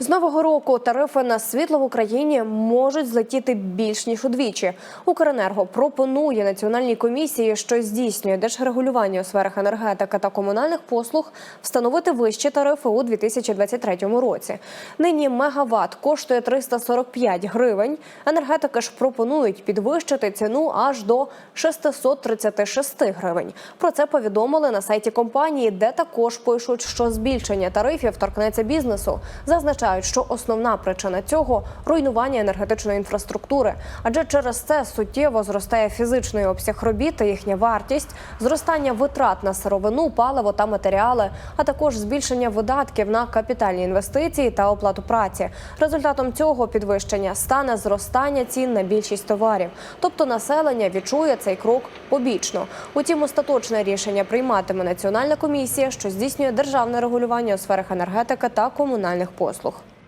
З нового року тарифи на світло в Україні можуть злетіти більш ніж удвічі. Укренерго пропонує національній комісії, що здійснює держрегулювання у сферах енергетики та комунальних послуг, встановити вищі тарифи у 2023 році. Нині мегаватт коштує 345 гривень. Енергетики ж пропонують підвищити ціну аж до 636 гривень. Про це повідомили на сайті компанії, де також пишуть, що збільшення тарифів торкнеться бізнесу. Зазначають, що основна причина цього руйнування енергетичної інфраструктури, адже через це суттєво зростає фізичний обсяг робіт та їхня вартість, зростання витрат на сировину, паливо та матеріали, а також збільшення видатків на капітальні інвестиції та оплату праці. Результатом цього підвищення стане зростання цін на більшість товарів, тобто населення відчує цей крок побічно. Утім, остаточне рішення прийматиме національна комісія, що здійснює державне регулювання у сферах енергетики та комунальних послуг.